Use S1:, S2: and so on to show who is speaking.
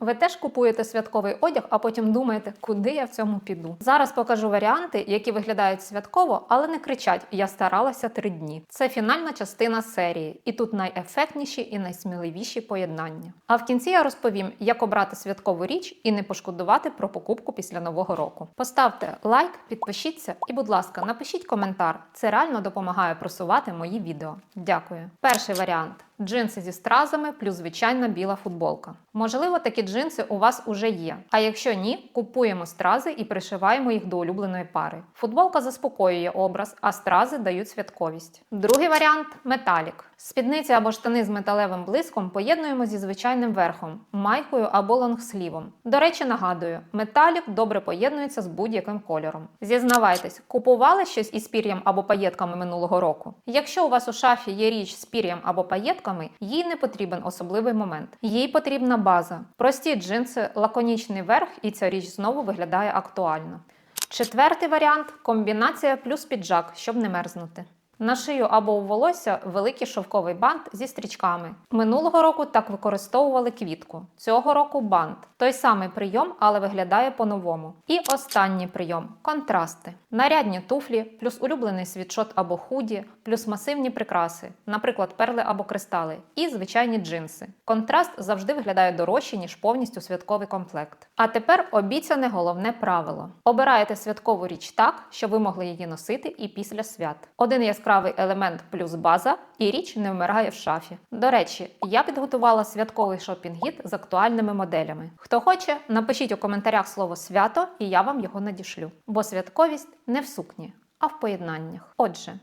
S1: Ви теж купуєте святковий одяг, а потім думаєте, куди я в цьому піду. Зараз покажу варіанти, які виглядають святково, але не кричать Я старалася три дні. Це фінальна частина серії, і тут найефектніші і найсміливіші поєднання. А в кінці я розповім, як обрати святкову річ і не пошкодувати про покупку після нового року. Поставте лайк, підпишіться і, будь ласка, напишіть коментар. Це реально допомагає просувати мої відео. Дякую. Перший варіант. Джинси зі стразами плюс звичайна біла футболка. Можливо, такі джинси у вас уже є. А якщо ні, купуємо стрази і пришиваємо їх до улюбленої пари. Футболка заспокоює образ, а стрази дають святковість. Другий варіант металік. Спідниці або штани з металевим блиском поєднуємо зі звичайним верхом, майкою або лонгслівом. До речі, нагадую, металік добре поєднується з будь-яким кольором. Зізнавайтесь, купували щось із пір'ям або паєтками минулого року? Якщо у вас у шафі є річ з пір'ям або паєтками, їй не потрібен особливий момент. Їй потрібна база. Прості джинси, лаконічний верх, і ця річ знову виглядає актуально. Четвертий варіант комбінація плюс піджак, щоб не мерзнути. На шию або у волосся великий шовковий бант зі стрічками. Минулого року так використовували квітку. Цього року бант. Той самий прийом, але виглядає по-новому. І останній прийом контрасти. Нарядні туфлі, плюс улюблений світшот або худі, плюс масивні прикраси, наприклад, перли або кристали, і звичайні джинси. Контраст завжди виглядає дорожче, ніж повністю святковий комплект. А тепер обіцяне головне правило: обираєте святкову річ так, щоб ви могли її носити і після свят. Один яскравий елемент плюс база, і річ не вмирає в шафі. До речі, я підготувала святковий шопінг-гід з актуальними моделями. Хто хоче, напишіть у коментарях слово свято, і я вам його надішлю. Бо святковість не в сукні, а в поєднаннях. Отже,